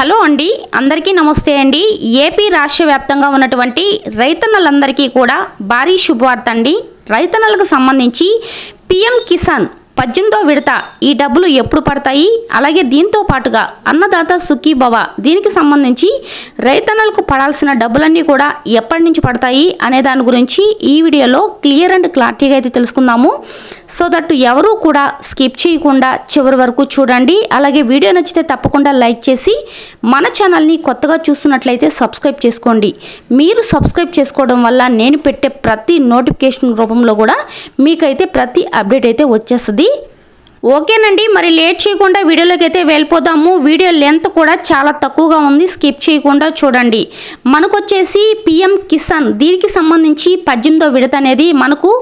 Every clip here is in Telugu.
హలో అండి అందరికీ నమస్తే అండి. ఏపీ రాష్ట్ర వ్యాప్తంగా ఉన్నటువంటి రైతన్నలందరికీ కూడా భారీ శుభవార్త అండి. రైతన్నలకు సంబంధించి పిఎం కిసాన్ పద్దెనిమిదో విడత. ఈ డబ్బులు ఎప్పుడు పడతాయి? అలాగే దీంతో పాటుగా అన్నదాత సుఖీభవ దీనికి సంబంధించి రైతన్నలకు పడాల్సిన డబ్బులన్నీ కూడా ఎప్పటి నుంచి పడతాయి అనే దాని గురించి ఈ వీడియోలో క్లియర్ అండ్ క్లారిటీగా అయితే తెలుసుకుందాము. సో దట్ ఎవరూ కూడా స్కిప్ చేయకుండా చివరి వరకు చూడండి. అలాగే వీడియో నచ్చితే తప్పకుండా లైక్ చేసి మన ఛానల్ని కొత్తగా చూస్తున్నట్లయితే సబ్స్క్రైబ్ చేసుకోండి. మీరు సబ్స్క్రైబ్ చేసుకోవడం వల్ల నేను పెట్టే ప్రతి నోటిఫికేషన్ రూపంలో కూడా మీకైతే ప్రతి అప్డేట్ అయితే వచ్చేస్తుంది. ఓకేనండి మరి లేట్ చేయకుండా వీడియోలోకి అయితే వెళ్ళిపోదాము. వీడియో లెంత్ కూడా చాలా తక్కువగా ఉంది. స్కిప్ చేయకుండా చూడండి. మనకు వచ్చేసి పిఎం కిసాన్ దీనికి సంబంధించి పద్దెనిమిదో విడత అనేది మనకు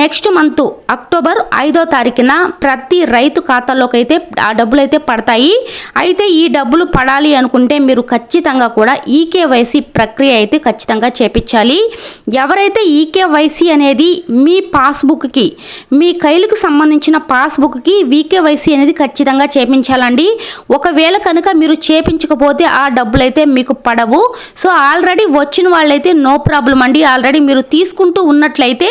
నెక్స్ట్ మంత్ అక్టోబర్ ఐదో తారీఖున ప్రతి రైతు ఖాతాలోకి అయితే ఆ డబ్బులు అయితే పడతాయి. అయితే ఈ డబ్బులు పడాలి అనుకుంటే మీరు ఖచ్చితంగా కూడా ఈకేవైసీ ప్రక్రియ అయితే ఖచ్చితంగా చేపించాలి. ఎవరైతే ఈకేవైసీ అనేది మీ పాస్బుక్కి మీ కైలుకు సంబంధించిన పాస్బుక్కి వీకేవైసీ అనేది ఖచ్చితంగా చేపించాలండి. ఒకవేళ కనుక మీరు చేపించకపోతే ఆ డబ్బులు అయితే మీకు పడవు. సో ఆల్రెడీ వచ్చిన వాళ్ళైతే నో ప్రాబ్లం అండి. ఆల్రెడీ మీరు తీసుకుంటూ ఉన్నట్లయితే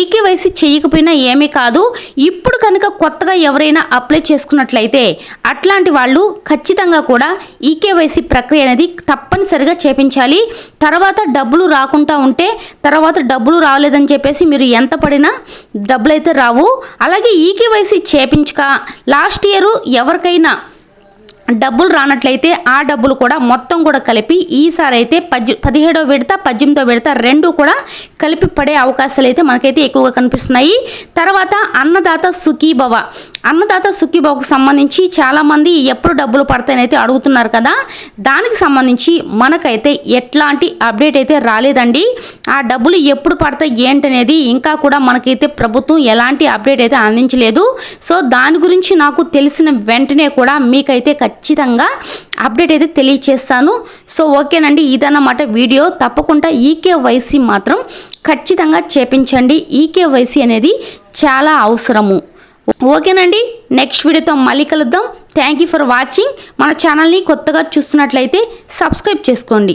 ఈకేవైసీ చేయకపోయినా ఏమీ కాదు. ఇప్పుడు కనుక కొత్తగా ఎవరైనా అప్లై చేసుకున్నట్లయితే అట్లాంటి వాళ్ళు ఖచ్చితంగా కూడా ఈకేవైసీ ప్రక్రియ అనేది తప్పనిసరిగా చేపించాలి. తర్వాత డబ్బులు రాకుండా ఉంటే తర్వాత డబ్బులు రాలేదని చెప్పేసి మీరు ఎంత పడినా డబ్బులు అయితే రావు. అలాగే ఈకేవైసీ కా లాస్ట్ ఇయర్ ఎవరికైనా డబ్బులు రానట్లయితే ఆ డబ్బులు కూడా మొత్తం కూడా కలిపి ఈసారి అయితే పద్ పదిహేడో విడత పద్దెనిమిదో విడత రెండు కూడా కలిపి పడే అవకాశాలు అయితే మనకైతే ఎక్కువగా కనిపిస్తున్నాయి. తర్వాత అన్నదాత సుఖీభవ. అన్నదాత సుఖీబాబుకు సంబంధించి చాలామంది ఎప్పుడు డబ్బులు పడతాయనైతే అడుగుతున్నారు కదా. దానికి సంబంధించి మనకైతే ఎట్లాంటి అప్డేట్ అయితే రాలేదండి. ఆ డబ్బులు ఎప్పుడు పడతాయి ఏంటనేది ఇంకా కూడా మనకైతే ప్రభుత్వం ఎలాంటి అప్డేట్ అయితే అందించలేదు. సో దాని గురించి నాకు తెలిసిన వెంటనే కూడా మీకైతే ఖచ్చితంగా అప్డేట్ అయితే తెలియచేస్తాను. సో ఓకేనండి. ఇదన్నమాట వీడియో. తప్పకుండా ఈకేవైసీ మాత్రం ఖచ్చితంగా చేపించండి. ఈకేవైసీ అనేది చాలా అవసరము. ఓకేనండి. నెక్స్ట్ వీడియోతో మళ్ళీ కలుద్దాం. థ్యాంక్ యూ ఫర్ వాచింగ్ మన ఛానల్ని కొత్తగా చూస్తున్నట్లయితే సబ్స్క్రైబ్ చేసుకోండి.